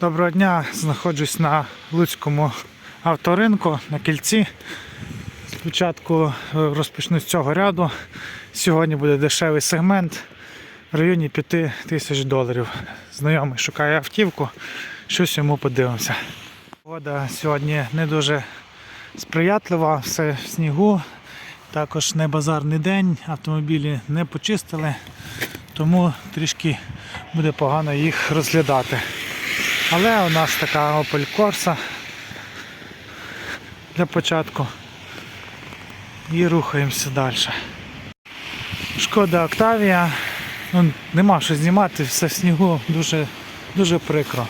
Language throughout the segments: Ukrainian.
Доброго дня, знаходжусь на Луцькому авторинку на кільці. Спочатку е, розпочну з цього ряду. Сьогодні буде дешевий сегмент в районі 5 тисяч доларів. Знайомий шукає автівку, щось йому подивимося. Погода сьогодні не дуже сприятлива, все в снігу. Також не базарний день, автомобілі не почистили, тому трішки буде погано їх розглядати. Але у нас така Opel Corsa для початку. І рухаємося далі. Шкода Октавія. Ну, нема що знімати, все снігу дуже, дуже прикро.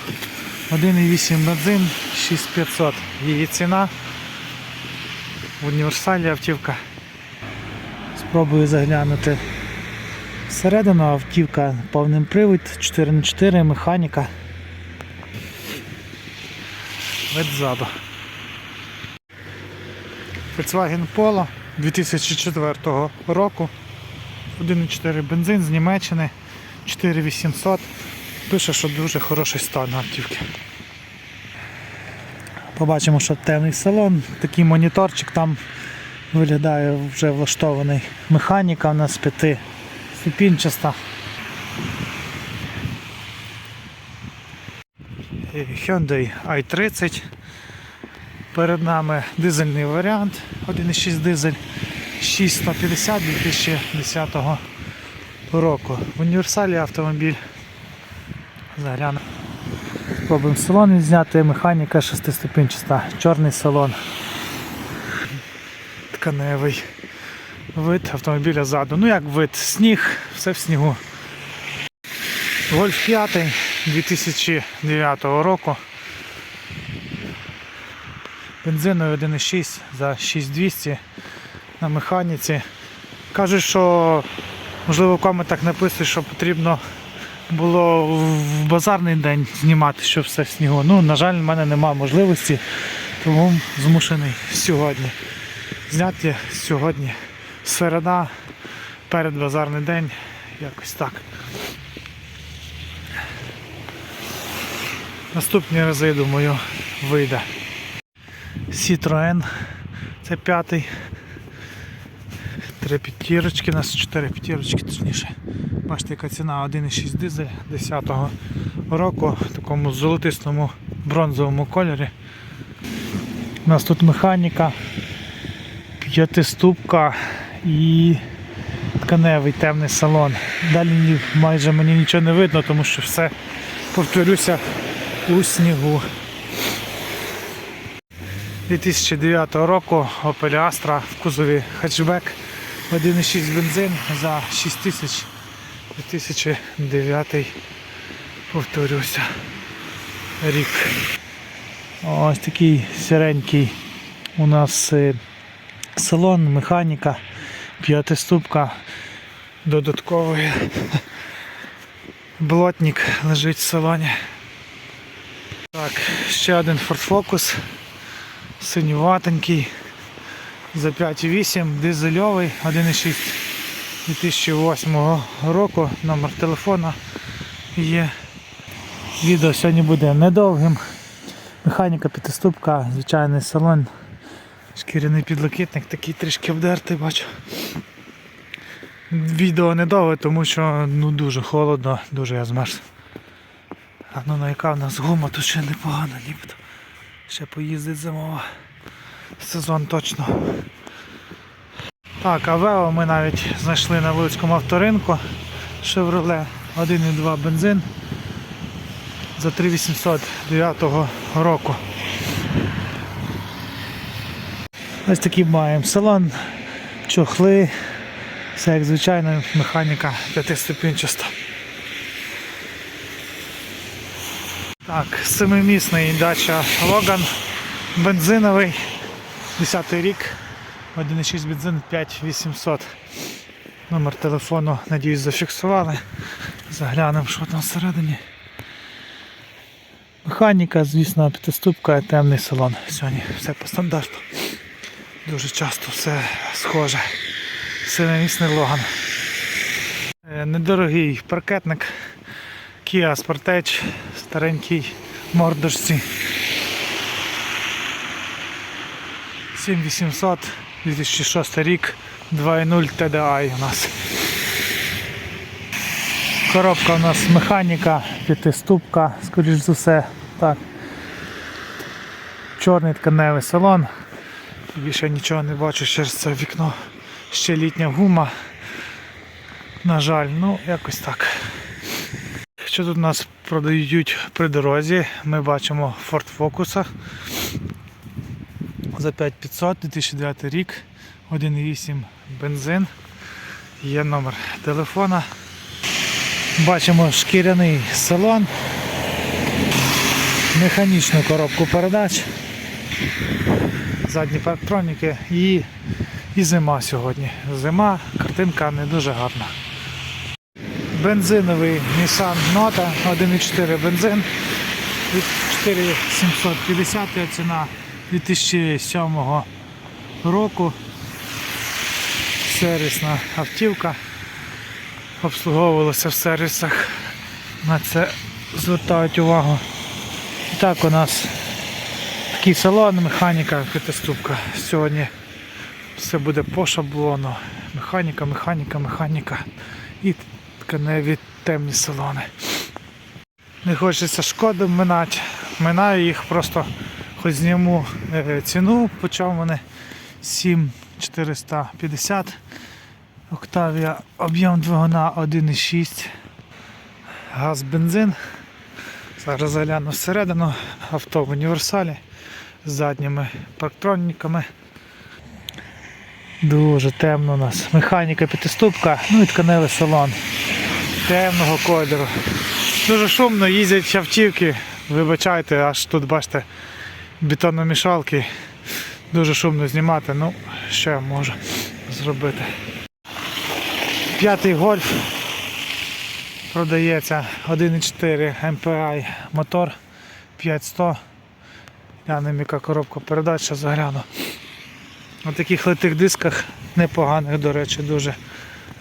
1,8 бензин, 6500 її ціна. В універсалі автівка. Спробую заглянути всередину автівка повним привід, 4х4, механіка. Вид ззаду. Volkswagen Polo 2004 року. 1,4 бензин з Німеччини, 4800. Пише, що дуже хороший стан автівки. Побачимо, що темний салон, такий моніторчик там виглядає вже влаштований. Механіка у нас п'яти ступінчаста. Hyundai i30. Перед нами дизельний варіант 1,6 дизель 6150 2010 року. В універсалі автомобіль. Загляну. Спробуємо салон зняти, механіка шестиступінчаста, чорний салон. Тканевий вид автомобіля ззаду. Ну як вид, сніг, все в снігу. Гольф 5 2009 року. Бензиновий 1,6 за 6200 на механіці. Кажуть, що можливо в коментах написують, що потрібно було в базарний день знімати, щоб все в снігу. Ну, на жаль, в мене немає можливості, тому змушений сьогодні. Зняти сьогодні середа, перед базарний день, якось так. Наступні рази, думаю, вийде. Citroen, це п'ятий. Три п'ятірочки, у нас чотири п'ятірочки точніше. Бачите, яка ціна 1,6 дизель 10-го року в такому золотистому бронзовому кольорі. У нас тут механіка, п'ятиступка і тканевий темний салон. Далі майже мені нічого не видно, тому що все, повторюся, у снігу. 2009 року Opel Astra в кузові хетчбек 1,6 бензин за 6 тисяч 2009 повторюся рік. Ось такий сіренький у нас е, салон, механіка, п'ятиступка, додатковий блотник лежить в салоні. Так, ще один Ford Focus синюватенький за 5,8, дизельовий, 1,6 2008 року, номер телефона є. Відео сьогодні буде недовгим. Механіка п'ятиступка, звичайний салон, шкіряний підлокітник, такий трішки обдертий, бачу. Відео недовге, тому що ну, дуже холодно, дуже я змерз. А ну на яка в нас гума, то ще непогано нібито. Ще поїздить зимова. Сезон точно. Так, Авео ми навіть знайшли на Луцькому авторинку. Chevrolet 1,2 бензин за 3809 року. Ось такий маємо салон, чохли, все як звичайно, механіка п'ятиступінчаста. Так, семимісний дача Логан, бензиновий, 10 рік, 1,6 бензин 5800. Номер телефону, надіюсь, зафіксували. Заглянемо, що там всередині. Механіка, звісно, п'ятиступка, темний салон. Сьогодні все по стандарту. Дуже часто все схоже. Семимісний Логан. Е, Недорогий паркетник. Kia Sportage, старенький мордочці. 7800 2006 рік 2.0 TDI у нас. Коробка у нас механіка, п'ятиступка, скоріш за все. Так. Чорний тканевий салон. Більше нічого не бачу через це вікно. Ще літня гума. На жаль, ну якось так. Що тут у нас продають при дорозі? Ми бачимо Ford Focus за 5500 2009 рік, 1,8 бензин. Є номер телефона. Бачимо шкіряний салон, механічну коробку передач, задні парктроніки і, і зима сьогодні. Зима, картинка не дуже гарна. Бензиновий Nissan Nota 1.4 бензин від 4750 ціна 2007 року. Сервісна автівка. Обслуговувалася в сервісах. На це звертають увагу. І так у нас такий салон, механіка, п'ятиступка. Сьогодні все буде по шаблону. Механіка, механіка, механіка. І тканеві темні салони. Не хочеться шкоди минати. Минаю їх просто хоч зніму е, ціну, почав мене 7450. Октавія, об'єм двигуна 1,6. Газ бензин. Зараз загляну всередину. Авто в універсалі з задніми парктроніками. Дуже темно у нас. Механіка п'ятиступка, ну і тканевий салон темного кольору. Дуже шумно, їздять автівки, вибачайте, аж тут бачите бетономішалки. Дуже шумно знімати, ну що я можу зробити. П'ятий гольф продається 1,4 MPI мотор 5100. Глянемо, яка коробка передач, ще загляну. На таких литих дисках непоганих, до речі, дуже.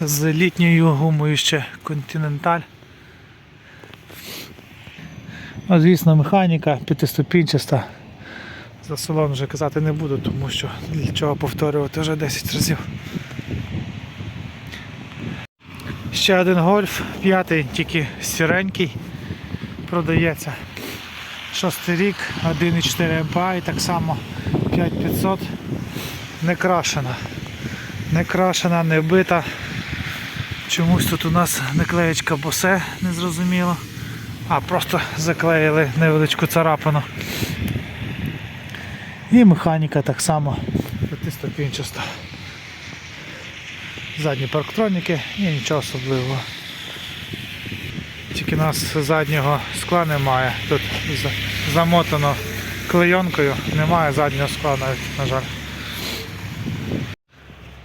З літньою гумою ще Continental. Ну, звісно, механіка п'ятиступінчаста. За салон вже казати не буду, тому що для чого повторювати вже 10 разів. Ще один гольф, п'ятий, тільки сіренький, продається. Шостий рік, 1,4 МПА і так само 5500. Не крашена. Не крашена, не бита. Чомусь тут у нас наклеєчка босе, незрозуміло. А, просто заклеїли невеличку царапину. І механіка так само п'ятиступінчаста. Задні парктроніки і нічого особливого. Тільки у нас заднього скла немає. Тут замотано клейонкою, немає заднього скла навіть, на жаль.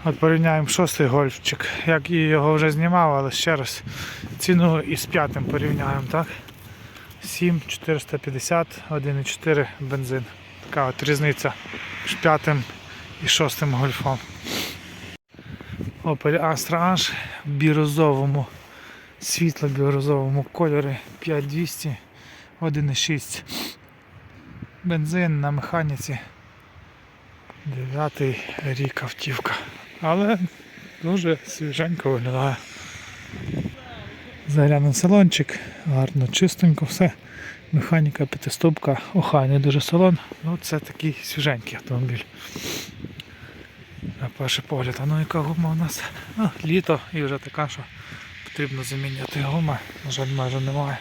От порівняємо шостий гольфчик. Як і його вже знімав, але ще раз ціну із п'ятим порівняємо, так? 7 450, 1,4 бензин. Така от різниця між п'ятим і шостим гольфом. Opel Astra H в бірозовому, світло-бірозовому кольорі 5200, 1,6 бензин на механіці. Дев'ятий рік автівка. Але дуже свіженько виглядає. Заглянув салончик, гарно, чистенько все. Механіка п'ятиступка, охайний дуже салон. Ну це такий свіженький автомобіль. На перший погляд, а ну яка гума у нас? А, літо і вже така, що потрібно замінювати гума. На жаль, майже немає.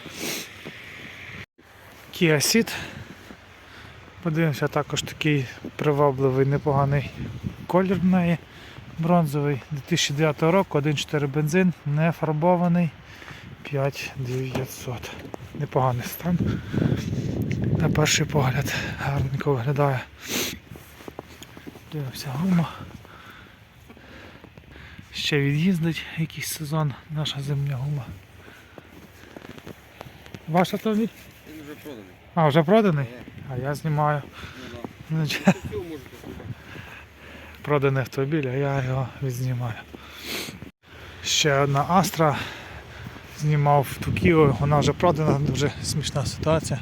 Kia Ceed. Подивимося, також такий привабливий, непоганий колір в неї. Бронзовий 2009 року, 1.4 бензин, не фарбований 5900. Непоганий стан. На перший погляд гарненько виглядає. Дивимося гума. Ще від'їздить якийсь сезон наша зимня гума. Ваш автомобіль? Він вже проданий. А, вже проданий? А я знімаю. Ну, да. Проданий автомобіль, а я його відзнімаю. Ще одна Астра. Знімав ту Кіо, вона вже продана, дуже смішна ситуація.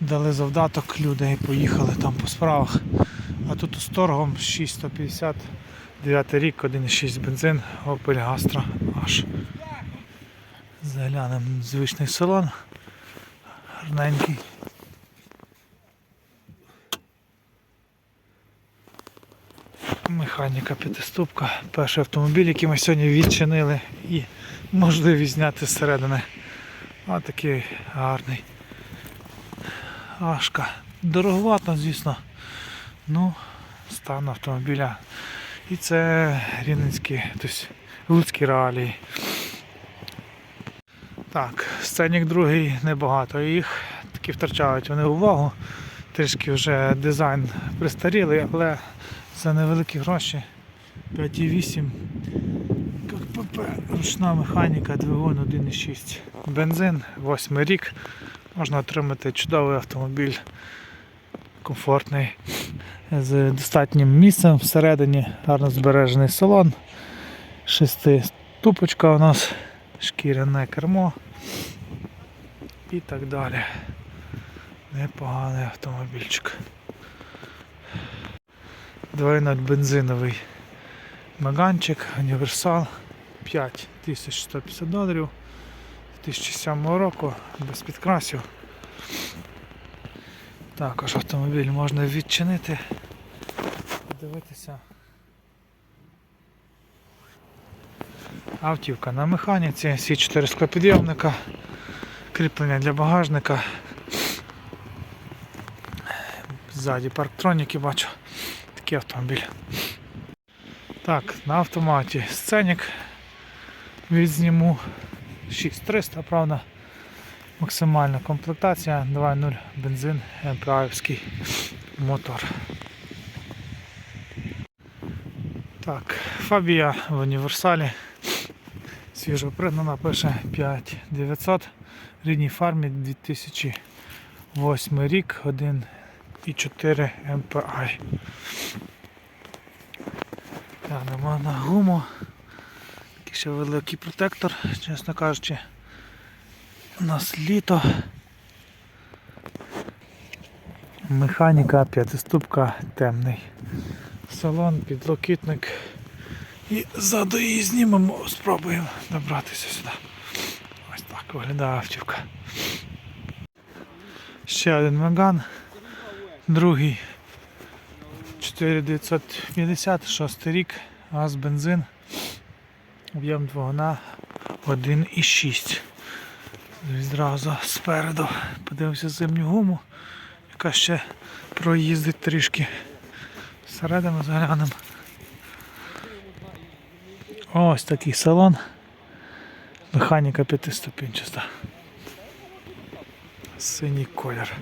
Дали завдаток люди поїхали там по справах. А тут з торгом 6150, 9 рік, 1,6 бензин, Opel Astra H. Заглянемо в звичний салон. Гарненький. Механіка п'ятиступка. Перший автомобіль, який ми сьогодні відчинили і можливість зняти зсередини. А такий гарний. Ашка. Дороговато, звісно. Ну, стан автомобіля. І це рівненські, тобто луцькі реалії. Так, сценік другий небагато їх таки втрачають вони увагу. Трішки вже дизайн пристарілий, але за невеликі гроші 5,8 КПП, ручна механіка, двигун 1,6. Бензин, 8 рік. Можна отримати чудовий автомобіль, комфортний, з достатнім місцем всередині, гарно збережений салон. Шестиступочка у нас, шкіряне кермо і так далі. Непоганий автомобільчик. 2.0 бензиновий Маганчик, універсал 5150 доларів 2007 року без підкрасів. Також автомобіль можна відчинити, подивитися. Автівка на механіці, всі 4 склопідйомника, кріплення для багажника. Ззаді парктроніки бачу. Такий автомобіль. Так, на автоматі сценік відзніму 6300, правда. Максимальна комплектація 2.0 бензин МПАївський мотор. Так, Фабія в універсалі. Свіжо пригнана, пише 5900. Рідній фармі 2008 рік, 1,4 MPI. Глянемо на гуму. Такий ще великий протектор, чесно кажучи. У нас літо. Механіка, п'ятиступка, темний. Салон, підлокітник. І ззаду її знімемо, спробуємо добратися сюди. Ось так виглядає автівка. Ще один Меган. Другий 4950, шостий рік, газ, бензин, об'єм двигуна 1,6. Відразу спереду подивимося зимню гуму, яка ще проїздить трішки. Всередину заглянемо. Ось такий салон. Механіка п'ятиступінчаста. Синій колір.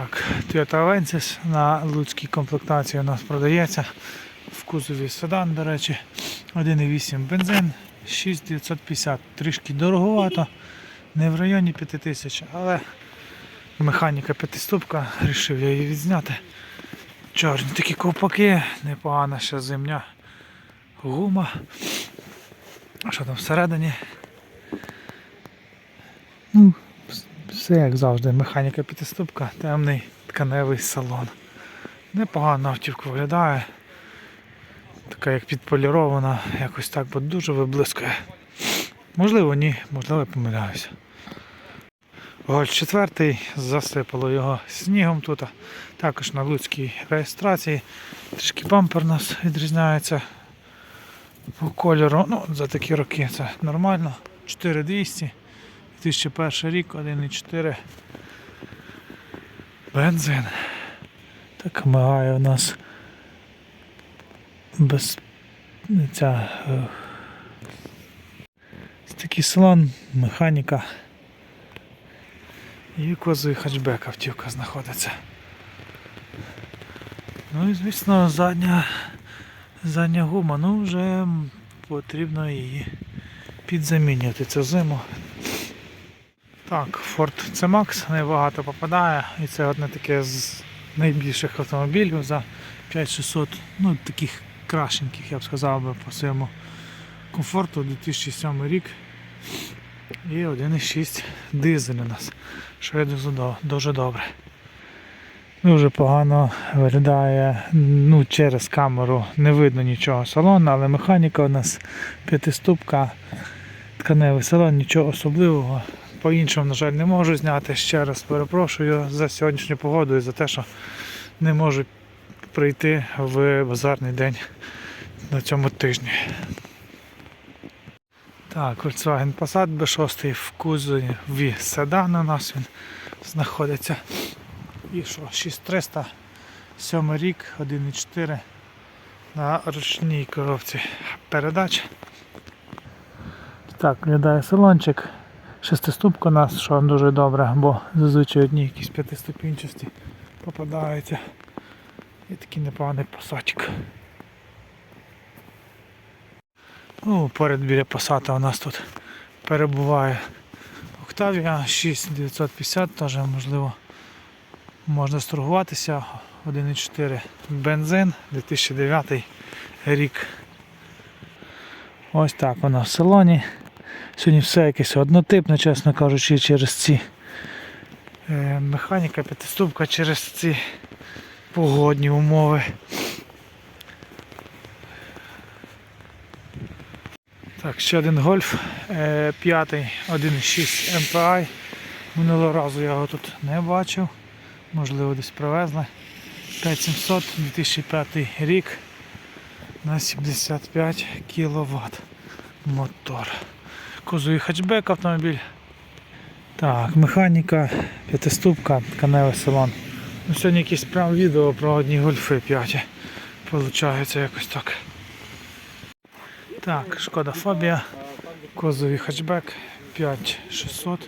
Так, Toyota Avensis на луцькій комплектації у нас продається. В кузові седан, до речі, 1,8 бензин, 6950. Трішки дороговато, не в районі 5000, але механіка п'ятиступка, вирішив я її відзняти. Чорні такі ковпаки, непогана ще зимня гума. А що там всередині? Ну, все як завжди, механіка п'ятиступка, темний тканевий салон. Непогано автівка виглядає. Така як підполірована, якось так, бо дуже виблискує. Можливо, ні, можливо, я помиляюся. Гольф 4 засипало його снігом тут. Також на луцькій реєстрації. Трішки бампер у нас відрізняється по кольору. Ну, за такі роки це нормально. 4200. 2001 рік, 1,4 бензин. Так мигає у нас без ця е, такий салон, механіка. І козовий хатчбек автівка знаходиться. Ну і звісно задня, задня гума, ну вже потрібно її підзамінювати цю зиму. Так, Ford C-Max небагато попадає і це одне таке з найбільших автомобілів за 5600, ну таких кращеньких, я б сказав би, по своєму комфорту 2007 рік. І 1,6 дизель у нас. Що є дуже дуже добре. Дуже погано виглядає ну, через камеру, не видно нічого салону, але механіка у нас п'ятиступка, тканевий салон, нічого особливого. По-іншому, на жаль, не можу зняти. Ще раз перепрошую за сьогоднішню погоду і за те, що не можу прийти в базарний день на цьому тижні. Так, Volkswagen Passat B6 в кузові седан у нас він знаходиться. І що, 6300, 7 рік, 1,4 на ручній коробці передач. Так, виглядає салончик. Шестиступка у нас, що дуже добре, бо зазвичай одні якісь п'ятиступінчасті попадаються. І такий непоганий посадчик. Ну, поряд біля посада у нас тут перебуває Octavia 6950, теж можливо можна сторгуватися. 1,4 бензин 2009 рік. Ось так воно в салоні. Сьогодні все якесь однотипне, чесно кажучи, через ці е, механіка, п'ятиступка через ці погодні умови. Так, ще один гольф е, п'ятий, 1,6 MPI. Минулого разу я його тут не бачив. Можливо, десь привезли. 5700 2005 рік на 75 кВт мотор. Кузовий хетчбек автомобіль. Так, механіка, п'ятиступка, тканевий салон. Ну, сьогодні якесь прям відео про одні гольфи 5. Получається якось так. Так, шкода фобія. Козовий хетчбек 5600,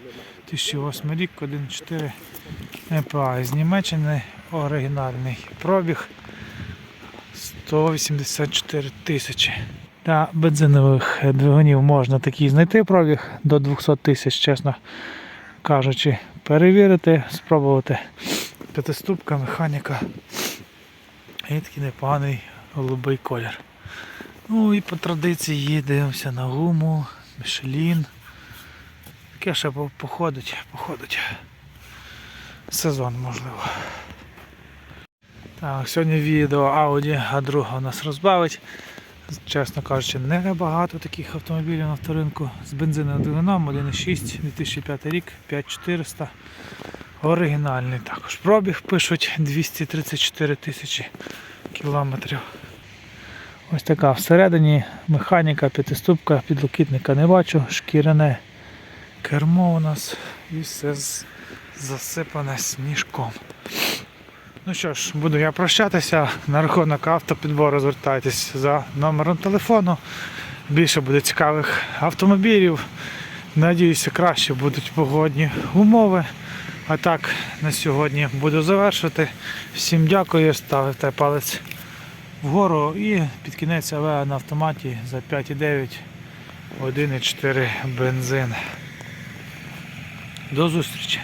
2008 рік, 1.4 МПА з Німеччини, оригінальний пробіг 184 тисячі. Для бензинових двигунів можна такий знайти пробіг до 200 тисяч, чесно кажучи, перевірити, спробувати. П'ятиступка, механіка і такий непоганий голубий колір. Ну і по традиції дивимося на гуму, Мішелін. Таке ще походить, походить. Сезон можливо. Так, сьогодні відео Audi A2 у нас розбавить. Чесно кажучи, не багато таких автомобілів на авторинку з бензиновим двигуном 1.6 2005 рік, 5400. Оригінальний також. Пробіг пишуть 234 тисячі кілометрів. Ось така всередині механіка, п'ятиступка, підлокітника не бачу, шкіряне кермо у нас і все засипане сніжком. Ну що ж, буду я прощатися. На рахунок автопідбору звертайтесь за номером телефону. Більше буде цікавих автомобілів. Надіюся, краще будуть погодні умови. А так, на сьогодні буду завершити. Всім дякую, ставте палець вгору і під кінець АВ на автоматі за 5,9 1,4 бензин. До зустрічі!